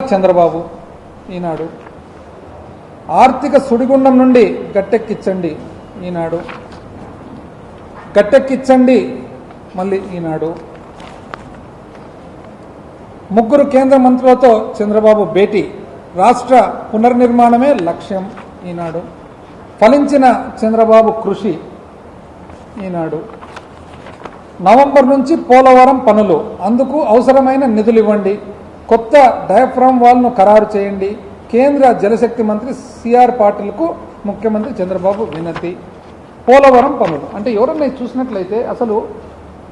చంద్రబాబు ఈనాడు. ఆర్థిక సుడిగుండం నుండి గట్టెక్కిచ్చండి ఈనాడు. గట్టెక్కిచ్చండి మళ్ళీ ఈనాడు. ముగ్గురు కేంద్ర మంత్రులతో చంద్రబాబు భేటీ. రాష్ట్ర పునర్నిర్మాణమే లక్ష్యం ఈనాడు. ఫలించిన చంద్రబాబు కృషి ఈనాడు. నవంబర్ నుంచి పోలవరం పనులు. అందుకు అవసరమైన నిధులు ఇవ్వండి. కొత్త డయాఫ్రామ్ వాల్ను ఖరారు చేయండి. కేంద్ర జలశక్తి మంత్రి సిఆర్ పాటిల్కు ముఖ్యమంత్రి చంద్రబాబు వినతి. పోలవరం పనులు. అంటే ఎవరన్నా చూసినట్లయితే అసలు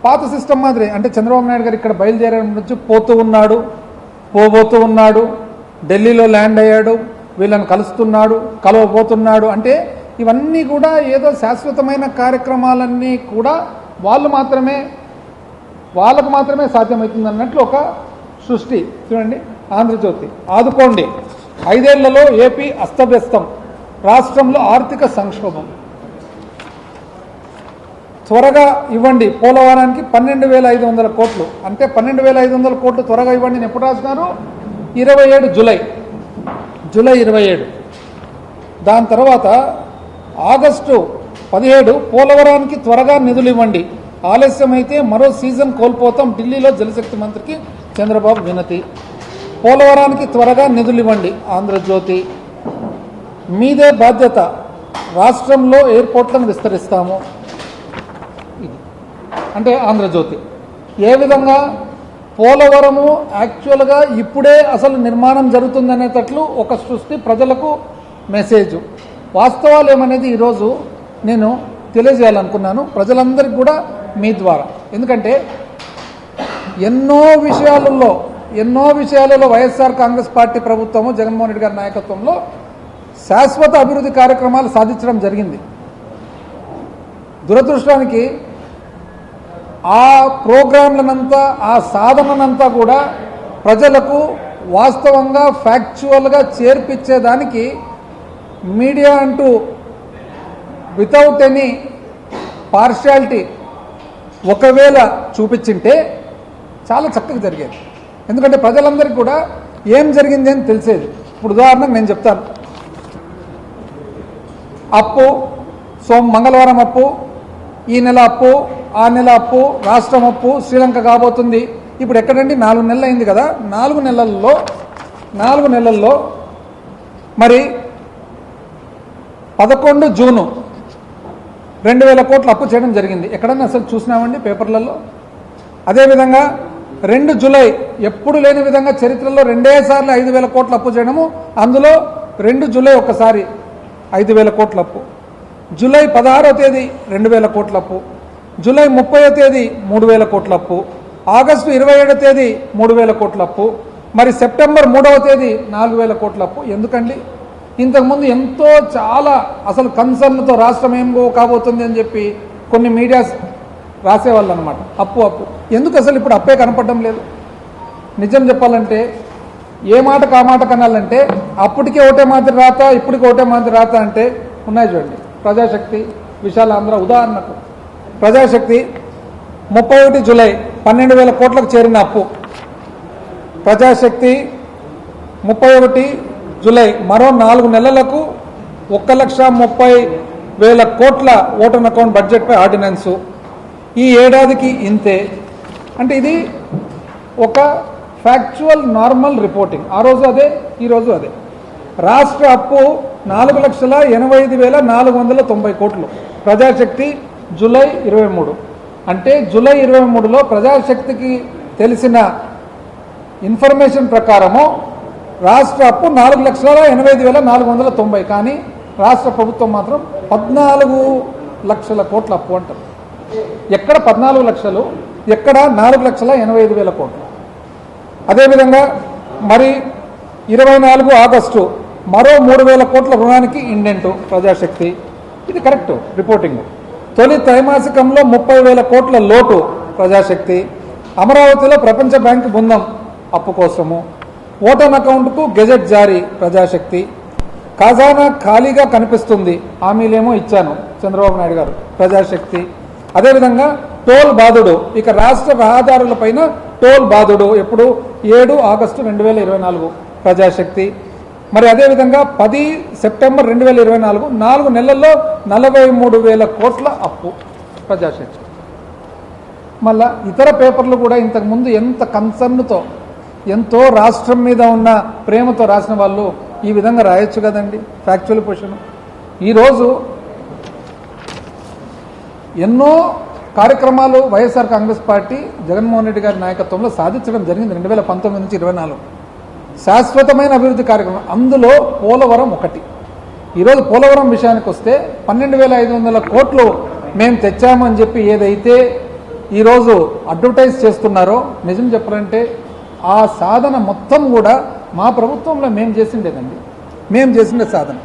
పాత సిస్టమ్ మాదిరి అంటే చంద్రబాబు నాయుడు గారు ఇక్కడ బయలుదేరే నుంచి పోతూ ఉన్నాడు పోబోతూ ఉన్నాడు ఢిల్లీలో ల్యాండ్ అయ్యాడు వీళ్ళని కలుస్తున్నాడు కలవబోతున్నాడు. అంటే ఇవన్నీ కూడా ఏదో శాశ్వతమైన కార్యక్రమాలన్నీ కూడా వాళ్ళు మాత్రమే వాళ్ళకు మాత్రమే సాధ్యమవుతుంది అన్నట్లు ఒక సృష్టి. చూడండి ఆంధ్రజ్యోతి. ఆదుకోండి. ఐదేళ్ళలో ఏపీ అస్తవ్యస్తం. రాష్ట్రంలో ఆర్థిక సంక్షోభం. త్వరగా ఇవ్వండి. పోలవరానికి పన్నెండు వేల ఐదు వందల కోట్లు. అంటే పన్నెండు వేల ఐదు వందల కోట్లు త్వరగా ఇవ్వండి. అని ఎప్పుడు రాసినారు ఇరవై ఏడు జూలై. జూలై ఇరవై ఏడు. దాని తర్వాత ఆగస్టు పదిహేడు పోలవరానికి త్వరగా నిధులు ఇవ్వండి. ఆలస్యమైతే మరో సీజన్ కోల్పోతాం. ఢిల్లీలో జలశక్తి మంత్రికి చంద్రబాబు వినతి. పోలవరానికి త్వరగా నిధులు ఇవ్వండి ఆంధ్రజ్యోతి. మీదే బాధ్యత. రాష్ట్రంలో ఎయిర్పోర్ట్లను విస్తరిస్తాము. ఇది. అంటే ఆంధ్రజ్యోతి. ఏ విధంగా? పోలవరము యాక్చువల్గా ఇప్పుడే అసలు నిర్మాణం జరుగుతుందనేటట్లు ఒక సృష్టి ప్రజలకు మెసేజ్. వాస్తవాలు ఏమనేది ఈరోజు నేను తెలియజేయాలనుకున్నాను ప్రజలందరికీ కూడా మీ ద్వారా. ఎందుకంటే ఎన్నో విషయాలలో ఎన్నో విషయాలలో వైఎస్ఆర్ కాంగ్రెస్ పార్టీ ప్రభుత్వము జగన్మోహన్ రెడ్డి గారి నాయకత్వంలో శాశ్వత అభివృద్ధి కార్యక్రమాలు సాధించడం జరిగింది. దురదృష్టానికి ఆ ప్రోగ్రాంలనంతా ఆ సాధననంతా కూడా ప్రజలకు వాస్తవంగా ఫ్యాక్చువల్గా చేర్పించేదానికి మీడియా అంటూ వితౌట్ ఎనీ పార్షాలిటీ ఒకవేళ చూపించింటే చాలా చక్కగా జరిగేది. ఎందుకంటే ప్రజలందరికీ కూడా ఏం జరిగింది అని తెలిసేది. ఇప్పుడు ఉదాహరణకు నేను చెప్తాను. అప్పు సోమ మంగళవారం అప్పు ఈ నెల అప్పు ఆ నెల అప్పు రాష్ట్రం అప్పు శ్రీలంక కాబోతుంది. ఇప్పుడు ఎక్కడండి? నాలుగు నెలలు అయింది కదా. నాలుగు నెలల్లో నాలుగు నెలల్లో మరి పదకొండు జూను రెండు వేల కోట్లు అప్పు చేయడం జరిగింది. ఎక్కడన్నా అసలు చూసినామండి పేపర్లలో? అదేవిధంగా రెండు జులై ఎప్పుడు లేని విధంగా చరిత్రలో రెండే సార్లు ఐదు వేల కోట్ల అప్పు చేయడము అందులో రెండు జులై ఒకసారి ఐదు వేల కోట్ల అప్పు. జూలై పదహారో తేదీ రెండు వేల కోట్ల అప్పు. జూలై ముప్పయో తేదీ మూడు వేల కోట్ల అప్పు. ఆగస్టు ఇరవై ఏడో తేదీ మూడు వేల కోట్ల అప్పు. మరి సెప్టెంబర్ మూడవ తేదీ నాలుగు వేల కోట్ల అప్పు. ఎందుకండి? ఇంతకుముందు ఎంతో చాలా అసలు కన్సర్న్తో రాష్ట్రం ఏం కాబోతుంది అని చెప్పి కొన్ని మీడియాస్ రాసేవాళ్ళు అనమాట అప్పు అప్పు. ఎందుకు అసలు ఇప్పుడు అప్పే కనపడడం లేదు? నిజం చెప్పాలంటే ఏ మాట కా మాట కనాలంటే అప్పటికే ఒకటే మాదిరి రాత ఇప్పటికి ఒకటే మాదిరి రాత అంటే ఉన్నాయి చూడండి. ప్రజాశక్తి విశాలాంధ్ర ఉదాహరణకు. ప్రజాశక్తి ముప్పై ఒకటి జూలై పన్నెండు వేల కోట్లకు చేరిన అప్పు. ప్రజాశక్తి ముప్పై ఒకటి జూలై మరో నాలుగు నెలలకు ఒక్క లక్ష ముప్పై వేల కోట్ల ఓటన్ అకౌంట్ బడ్జెట్పై ఆర్డినెన్సు. ఈ ఏడాదికి ఇంతే. అంటే ఇది ఒక ఫ్యాక్చువల్ నార్మల్ రిపోర్టింగ్ ఆ రోజు అదే ఈరోజు అదే. రాష్ట్ర అప్పు నాలుగు లక్షల ఎనభై ఐదు వేల నాలుగు వందల తొంభై కోట్లు. ప్రజాశక్తి జూలై ఇరవై మూడు. అంటే జూలై ఇరవై మూడులో ప్రజాశక్తికి తెలిసిన ఇన్ఫర్మేషన్ ప్రకారము రాష్ట్ర అప్పు నాలుగు లక్షల ఎనభై ఐదు వేల నాలుగు వందల తొంభై. కానీ రాష్ట్ర ప్రభుత్వం మాత్రం పద్నాలుగు లక్షల కోట్ల అప్పు అంటారు ఎక్కడ పద్నాలుగు లక్షలు ఎక్కడ నాలుగు లక్షల ఎనభై ఐదు వేల కోట్లు. అదేవిధంగా మరి ఇరవై నాలుగు ఆగస్టు మరో మూడు వేల కోట్ల రుణానికి ఇండెంటు ప్రజాశక్తి. ఇది కరెక్ట్ రిపోర్టింగ్. తొలి త్రైమాసికంలో ముప్పై వేల కోట్ల లోటు ప్రజాశక్తి. అమరావతిలో ప్రపంచ బ్యాంకు బృందం అప్పు కోసము. ఓటన్ అకౌంట్కు గెజెట్ జారీ ప్రజాశక్తి. ఖజానా ఖాళీగా కనిపిస్తుంది. హామీలేమో ఇచ్చాను చంద్రబాబు నాయుడు గారు. ప్రజాశక్తి. అదేవిధంగా టోల్ బాధుడు ఇక రాష్ట్ర రహదారులపైన టోల్ బాధుడు ఎప్పుడు? ఏడు ఆగస్టు రెండు వేల ఇరవై నాలుగు ప్రజాశక్తి. మరి అదేవిధంగా పది సెప్టెంబర్ రెండు వేల ఇరవై నాలుగు నాలుగు నెలల్లో నలభై మూడు వేల కోట్ల అప్పు ప్రజాశక్తి. మళ్ళా ఇతర పేపర్లు కూడా ఇంతకుముందు ఎంత కన్సర్న్తో ఎంతో రాష్ట్రం మీద ఉన్న ప్రేమతో రాసిన వాళ్ళు ఈ విధంగా రాయొచ్చు కదండి ఫ్యాక్చువల్ క్వశ్చన్ ఈరోజు ఎన్నో కార్యక్రమాలు YSR Congress party Jaganmohan Reddy గారి నాయకత్వంలో సాధించడం జరిగింది రెండు వేల పంతొమ్మిది నుంచి ఇరవై నాలుగు. శాశ్వతమైన అభివృద్ధి కార్యక్రమం. అందులో పోలవరం ఒకటి. ఈరోజు పోలవరం విషయానికి వస్తే పన్నెండు వేల ఐదు వందల కోట్లు మేము తెచ్చామని చెప్పి ఏదైతే ఈరోజు అడ్వర్టైజ్ చేస్తున్నారో నిజం చెప్పాలంటే ఆ సాధన మొత్తం కూడా మా ప్రభుత్వంలో మేము చేసిండేదండి. మేము చేసిండే సాధన.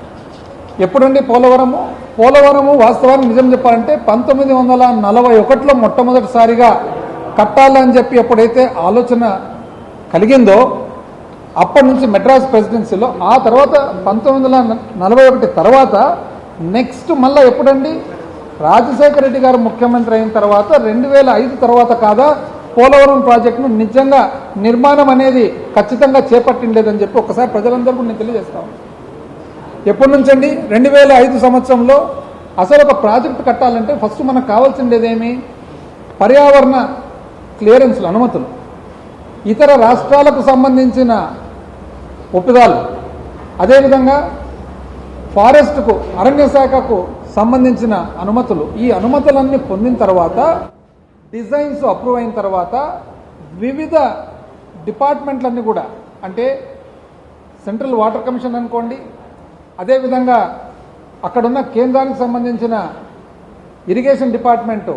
ఎప్పుడండి పోలవరము? పోలవరము వాస్తవానికి నిజం చెప్పాలంటే పంతొమ్మిది వందల నలభై ఒకటిలో మొట్టమొదటిసారిగా కట్టాలని చెప్పి ఎప్పుడైతే ఆలోచన కలిగిందో అప్పటి నుంచి మెడ్రాస్ ప్రెసిడెన్సీలో ఆ తర్వాత పంతొమ్మిది వందల నలభై ఒకటి తర్వాత నెక్స్ట్ మళ్ళీ ఎప్పుడండి? రాజశేఖర రెడ్డి గారు ముఖ్యమంత్రి అయిన తర్వాత రెండు వేల ఐదు తర్వాత కాదా పోలవరం ప్రాజెక్టును నిజంగా నిర్మాణం అనేది ఖచ్చితంగా చేపట్టిండేదని చెప్పి ఒకసారి ప్రజలందరూ కూడా నేను తెలియజేస్తాను ఎప్పటి నుంచండి? రెండు వేల ఐదు సంవత్సరంలో అసలు ఒక ప్రాజెక్ట్ కట్టాలంటే ఫస్ట్ మనకు కావాల్సిండేదేమి? పర్యావరణ క్లియరెన్స్లు అనుమతులు. ఇతర రాష్ట్రాలకు సంబంధించిన ఒప్పుదాలు. అదేవిధంగా ఫారెస్ట్కు అరణ్య శాఖకు సంబంధించిన అనుమతులు. ఈ అనుమతులన్నీ పొందిన తర్వాత డిజైన్స్ అప్రూవ్ అయిన తర్వాత వివిధ డిపార్ట్మెంట్లన్నీ కూడా అంటే సెంట్రల్ వాటర్ కమిషన్ అనుకోండి అదేవిధంగా అక్కడున్న కేంద్రానికి సంబంధించిన ఇరిగేషన్ డిపార్ట్మెంటు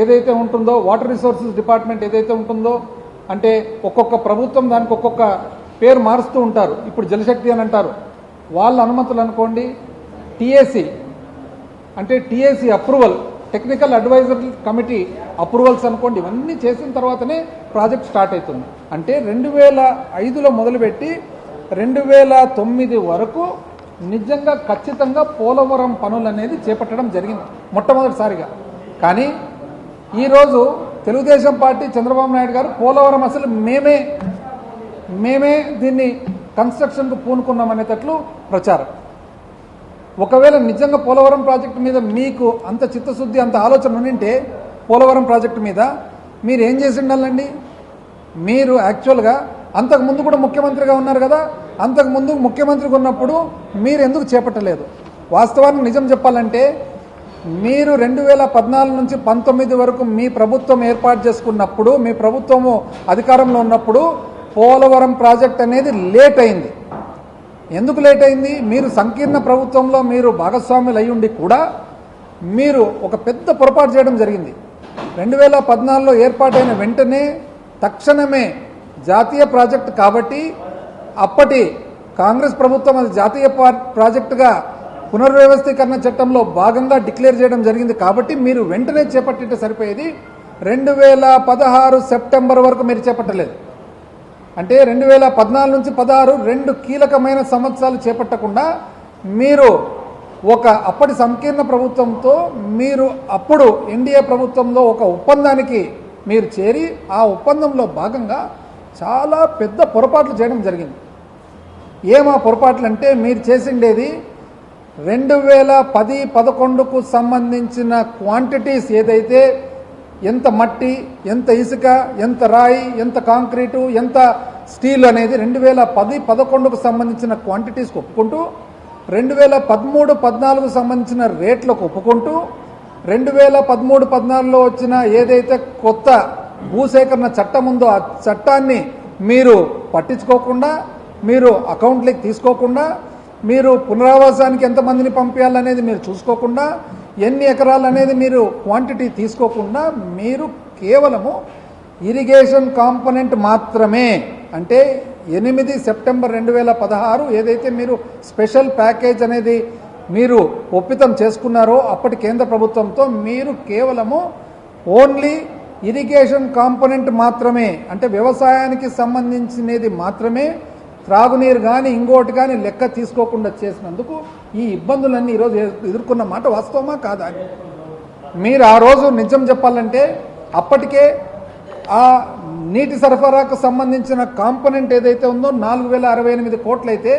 ఏదైతే ఉంటుందో వాటర్ రిసోర్సెస్ డిపార్ట్మెంట్ ఏదైతే ఉంటుందో అంటే ఒక్కొక్క ప్రభుత్వం దానికి ఒక్కొక్క పేరు మారుస్తూ ఉంటారు. ఇప్పుడు జలశక్తి అని అంటారు. వాళ్ళ అనుమతులు అనుకోండి టీఏసీ అంటే TAC approval technical advisor committee approvals అనుకోండి ఇవన్నీ చేసిన తర్వాతనే ప్రాజెక్ట్ స్టార్ట్ అవుతుంది. అంటే రెండు వేల ఐదులో మొదలుపెట్టి రెండు వేల తొమ్మిది వరకు నిజంగా ఖచ్చితంగా పోలవరం పనులు అనేది చేపట్టడం జరిగింది మొట్టమొదటిసారిగా. కానీ ఈరోజు తెలుగుదేశం పార్టీ చంద్రబాబు నాయుడు గారు పోలవరం అసలు మేమే మేమే దీన్ని కన్స్ట్రక్షన్కు పూనుకున్నామనేటట్లు ప్రచారం. ఒకవేళ నిజంగా పోలవరం ప్రాజెక్టు మీద మీకు అంత చిత్తశుద్ధి అంత ఆలోచన ఉండింటే పోలవరం ప్రాజెక్టు మీద మీరు ఏం చేసి ఉండాలండి? మీరు యాక్చువల్గా అంతకు ముందు కూడా ముఖ్యమంత్రిగా ఉన్నారు కదా అంతకుముందు ముఖ్యమంత్రికి ఉన్నప్పుడు మీరు ఎందుకు చేపట్టలేదు? వాస్తవానికి నిజం చెప్పాలంటే మీరు రెండు వేల పద్నాలుగు నుంచి పంతొమ్మిది వరకు మీ ప్రభుత్వం ఏర్పాటు చేసుకున్నప్పుడు మీ ప్రభుత్వము అధికారంలో ఉన్నప్పుడు పోలవరం ప్రాజెక్ట్ అనేది లేట్ అయింది. ఎందుకు లేట్ అయింది? మీరు సంకీర్ణ ప్రభుత్వంలో మీరు భాగస్వాములు అయ్యుండి కూడా మీరు ఒక పెద్ద పొరపాటు చేయడం జరిగింది. రెండు వేల పద్నాలుగులో ఏర్పాటైన వెంటనే తక్షణమే జాతీయ ప్రాజెక్ట్ కాబట్టి అప్పటి కాంగ్రెస్ ప్రభుత్వం అది జాతీయ ప్రాజెక్టుగా పునర్వ్యవస్థీకరణ చట్టంలో భాగంగా డిక్లేర్ చేయడం జరిగింది. కాబట్టి మీరు వెంటనే చేపట్టింటే సరిపోయేది రెండు వేల పదహారు సెప్టెంబర్ వరకు మీరు చేపట్టలేదు. అంటే రెండు వేల పద్నాలుగు నుంచి పదహారు రెండు కీలకమైన సంవత్సరాలు చేపట్టకుండా మీరు ఒక అప్పటి సంకీర్ణ ప్రభుత్వంతో మీరు అప్పుడు ఎన్డీఏ ప్రభుత్వంలో ఒక ఒప్పందానికి మీరు చేరి ఆ ఒప్పందంలో భాగంగా చాలా పెద్ద పొరపాట్లు చేయడం జరిగింది. ఏమా పొరపాట్లు అంటే మీరు చేసిండేది రెండు వేల పది పదకొండుకు సంబంధించిన క్వాంటిటీస్ ఏదైతే ఎంత మట్టి ఎంత ఇసుక ఎంత రాయి ఎంత కాంక్రీటు ఎంత స్టీల్ అనేది రెండు వేల పది పదకొండుకు సంబంధించిన క్వాంటిటీస్కి ఒప్పుకుంటూ రెండు వేల పదమూడు పద్నాలుగు సంబంధించిన రేట్లకు ఒప్పుకుంటూ రెండు వేల పదమూడు పద్నాలుగులో వచ్చిన ఏదైతే కొత్త భూసేకరణ చట్టం ఉందో ఆ చట్టాన్ని మీరు పట్టించుకోకుండా మీరు అకౌంట్లకి తీసుకోకుండా మీరు పునరావాసానికి ఎంతమందిని పంపించాలనేది మీరు చూసుకోకుండా ఎన్ని ఎకరాలు అనేది మీరు క్వాంటిటీ తీసుకోకుండా మీరు కేవలము ఇరిగేషన్ కాంపనెంట్ మాత్రమే. అంటే ఎనిమిది సెప్టెంబర్ రెండు వేల పదహారు ఏదైతే మీరు స్పెషల్ ప్యాకేజ్ అనేది మీరు ఒప్పితం చేసుకున్నారో అప్పటి కేంద్ర ప్రభుత్వంతో మీరు కేవలము ఓన్లీ ఇరిగేషన్ కాంపనెంట్ మాత్రమే. అంటే వ్యవసాయానికి సంబంధించినది మాత్రమే. త్రాగునీరు కానీ ఇంకోటి కానీ లెక్క తీసుకోకుండా చేసినందుకు ఈ ఇబ్బందులన్నీ ఈరోజు ఎదుర్కొన్న మాట వాస్తవమా కాదా? మీరు ఆ రోజు నిజం చెప్పాలంటే అప్పటికే ఆ నీటి సరఫరాకు సంబంధించిన కాంపోనెంట్ ఏదైతే ఉందో నాలుగు వేల అరవై ఎనిమిది కోట్లయితే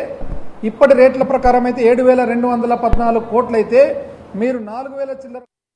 ఇప్పటి రేట్ల ప్రకారం అయితే ఏడు వేల రెండు వందల పద్నాలుగు కోట్లయితే మీరు నాలుగు వేల చిల్లర